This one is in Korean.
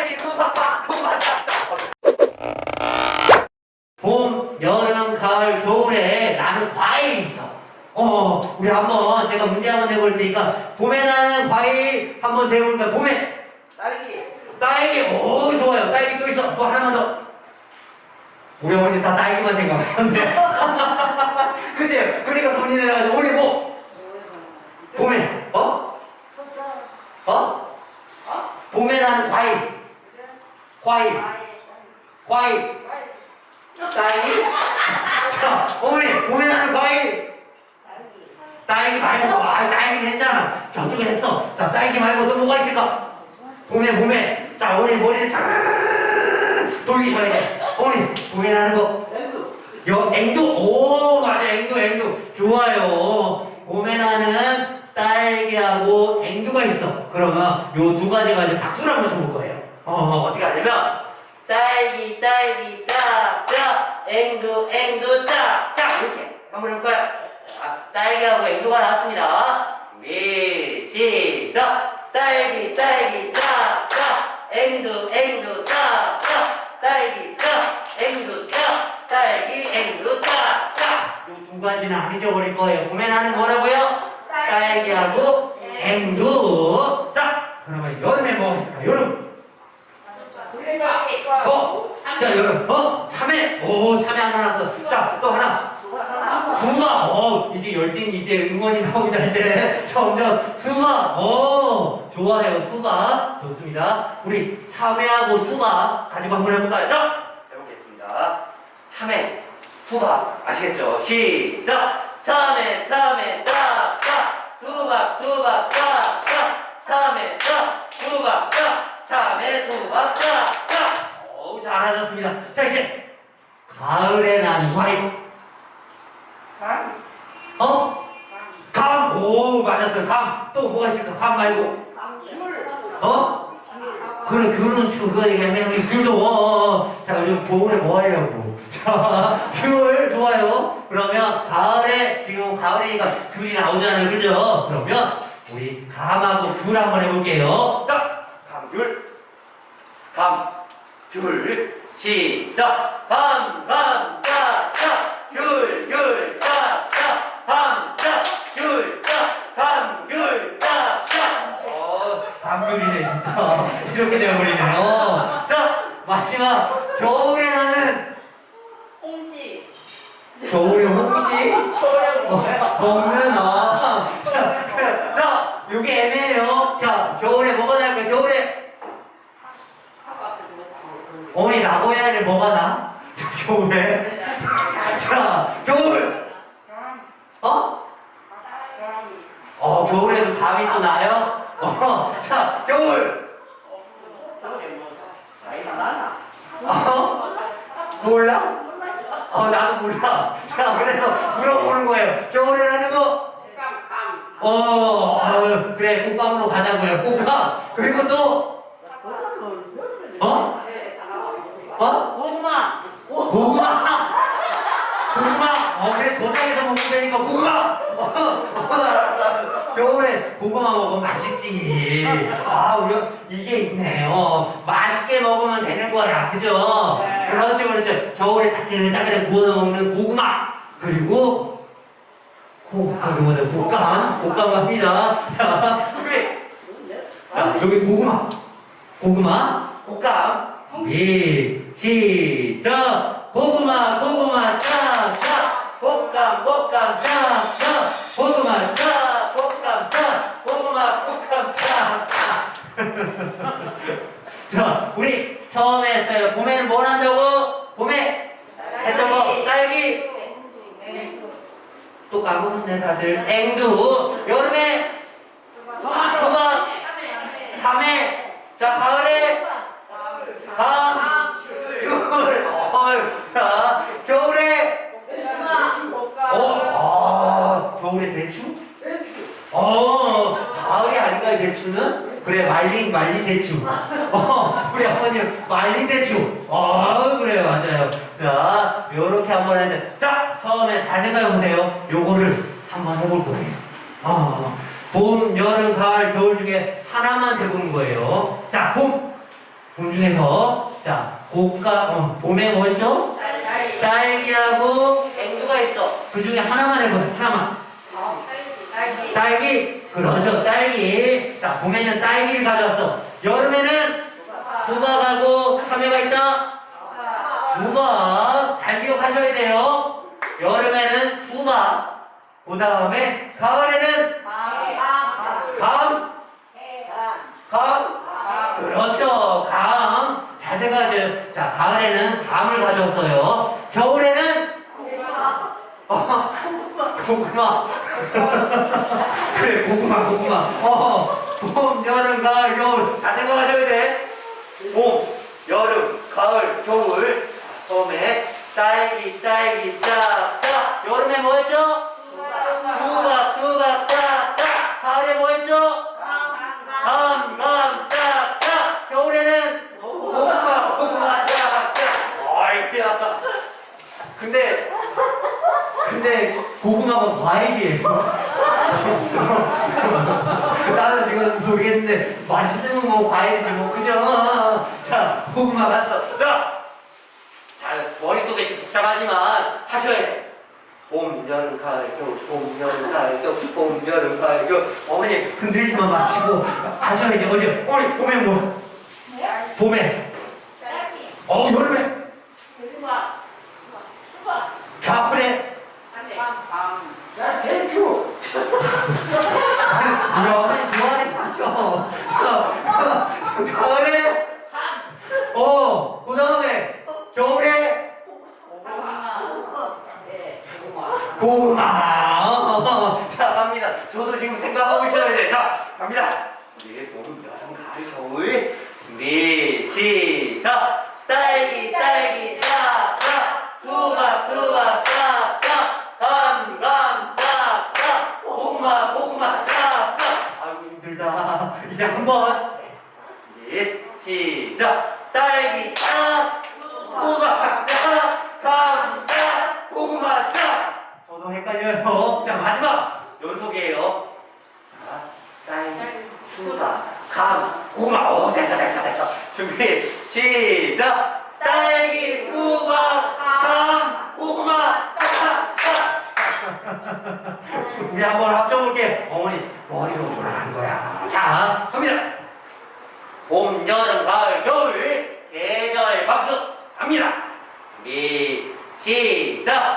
딸기 수박과 도마다 봄, 여름, 가을, 겨울에 나는 과일이 있어. 어, 우리 한번 제가 문제 한번 내볼 테니까 봄에 나는 과일 한번 내볼까? 봄에 딸기. 딸기, 오 좋아요. 딸기 또 있어. 또 하나만 더. 우리 어머니 다 딸기만 생각하는데. 그지? 그러니까 손이 내려가지고 올리고 음. 봄에 과일, 과일. 딸기? 자, 어머니, 나는 과일. 딸기 말고, 아, 딸기 했잖아. 저쪽에 했어. 자, 딸기 말고 또 뭐가 있을까? 봄에, 봄에. 자, 어머니 머리를 쫙 돌리셔야 돼. 어머니, 나는 거. 여, 앵두. 오, 맞아. 앵두, 앵두. 좋아요. 봄에 나는 딸기하고 앵두가 있어. 그러면 요 두 가지 가지고 박수를 한번 쳐볼 거예요. 어, 어떻게 하냐면, 딸기, 딸기, 짝, 짝, 앵두, 앵두, 짝, 짝. 이렇게. 한번 해볼까요? 자, 딸기하고 앵두가 나왔습니다. 준비, 시작. 딸기, 딸기, 짝, 짝, 앵두, 앵두, 짝, 짝, 딸기, 짝, 앵두, 짝, 딸기, 앵두, 짝, 짝. 요두 가지는 안 잊어버릴 거예요. 나는 뭐라고요? 딸기하고 앵두. 자, 그러면 여름에 뭐가 있을까? 여름. 어? 자, 여름. 어? 참외. 오, 참외 하나 나왔어. 자, 또 하나. 수박. 어, 이제 열띤 이제 응원이 나옵니다. 이제 점점 수박. 오, 좋아요. 수박. 좋습니다. 우리 참외하고 수박 가지고 한번 해볼까요? 자, 해보겠습니다. 참외, 수박. 아시겠죠? 시작. 참외, 참외, 짝, 짝. 수박, 수박, 짝, 짝. 참외, 짝, 수박, 짝. 참외, 수박. 어우, 잘하셨습니다. 자, 이제 가을에 난 과일. 어? 감! 오, 맞았어요. 감. 또 뭐가 있을까? 감 말고. 어? 그래, 귤은 그거 얘기하면 귤도, 어, 어, 어. 자, 요즘 겨울에 뭐 하려고. 자, 귤, 좋아요. 그러면 가을에, 지금 가을이니까 귤이 나오잖아요. 그죠? 그러면 우리 감하고 귤 한번 해볼게요. 자, 감, 귤. 감, 귤. 시작. 감, 감, 짜, 짜. 귤, 귤, 짜, 짜. 감, 짜, 귤, 짜. 감, 귤, 짜, 짜. 어, 감귤이네, 진짜. 이렇게 되어버리네요. 자, 마지막. 겨울에 나는, 겨울에 혹시 어, 먹는, 아. 자. 자, 요게 애매해요. 자, 겨울에 뭐가 날까? 겨울에. 어머니 나고야를 뭐가 나? 겨울에? 자, 겨울! 어? 어, 겨울에도 감이 또 나요? 어, 자, 겨울! 어? 몰라? 어, 나도 몰라. 자, 그래서 물어보는 거예요. 겨울에 나는 거? 어, 어, 그래, 꽃감으로 가자고요. 꽃감! 그리고 또, 어? 어? 고구마. 고구마! 고구마! 어, 그래, 도장에서 먹으면 되니까 고구마! 어, 어, 알았어, 알았어. 겨울에 고구마 먹으면 맛있지. 아, 우리 이게 있네. 어, 맛있게 먹으면 되는 거야. 그죠? 네. 그렇지, 그렇지. 겨울에 따끈따끈하게 구워서 먹는 고구마! 그리고, 고, 뭐냐, 곶감. 곶감 갑니다. 자. 자, 여기 고구마. 고구마, 곶감. 준비, 시작! 고구마, 고구마, 짝, 짝! 곶감, 곶감, 짝, 짝! 고구마, 짝, 곶감, 짝! 고구마, 곶감, 짝, 짝! 자, 우리 처음에 했어요. 봄에는 뭘 한다고? 봄에 했던 거, 딸기. 또 까먹었네, 다들. 앵두. 여름에 수박, 참외. 자, 가을에 밤, 귤. 어휴, 자, 겨울에 어, 아, 겨울에 대추? 어, 가을이 아닌가요, 대추는? 그래, 말린, 말린 대추. 어, 우리 아버님, 말린 대추. 어, 그래요, 맞아요. 자, 요렇게 한번 했는데, 자, 처음에 잘 생각해보세요. 요거를 한번 해볼 거예요. 어, 봄, 여름, 가을, 겨울 중에 하나만 해보는 거예요. 자, 봄. 봄 중에서, 자, 고가, 어, 봄에 뭐였죠? 딸기하고 앵두가 있어. 그 중에 하나만 해보세요. 하나만. 딸기. 그렇죠. 딸기. 자, 봄에는 딸기를 가져왔어. 여름에는 수박하고 참외가 있다. 수박. 잘 기억하셔야 돼요. 여름에는 수박. 그 다음에 가을에는 감. 감. 그렇죠. 감. 잘 돼가지고. 자, 가을에는 감을 가져왔어요. 겨울에는 어, 고구마. 그래, 고구마, 고구마. 어, 봄, 여름, 가을, 겨울. 다 생각하셔야 돼. 봄, 여름, 가을, 겨울. 봄에 딸기, 딸기, 짜, 짜. 여름에 뭐 했죠? 수박, 수박, 짜, 짜. 가을에 뭐 했죠? 감, 감, 짜, 짜. 겨울에는 고구마, 고구마, 짜, 짜. 어이구야. 근데, 근데 고구마가 과일이에요. 나는 지금 모르겠는데 맛있으면 뭐 과일이지 뭐 그죠? 자 고구마 갔어. 자, 잘 머릿속에 복잡하지만 하셔야 돼. 봄, 여름, 가을, 겨울, 봄, 여름, 가을, 겨울, 봄, 여름, 가을, 겨울. 어머니 흔들지만 마시고 하셔야 돼. 어제 오늘 봄에 뭐? 봄에. 어 여름에. 어머니 좋아하는 마셔. 자 가을에. 어. 그 다음에 겨울에. 고구마. 어, 자, 갑니다. 저도 지금 생각하고 있어야 돼. 자, 갑니다. 우리 봄, 여름, 가을, 겨울. 준비, 시작. 딸기, 딸기, 짜, 짜. 수박, 수박, 짜, 짜. 감, 감, 짜, 짜. 고구마, 고구마, 짜, 짜. 아이고, 힘들다. 이제 한 번. 준비, 시작. 딸기, 짜. 수박, 짜. 감, 짜. 고구마, 짜. 저도 헷갈려요. 자, 마지막 연속이에요. 자, 딸기, 수박, 감, 고구마. 오, 됐어, 됐어, 됐어. 준비, 시작. 딸기, 수박, 감, 고구마. 우리 한번 합쳐볼게. 어머니, 머리로 돌아가는 거야. 자, 갑니다. 봄, 여름, 가을, 겨울, 계절 박수 갑니다. 준비, 시작.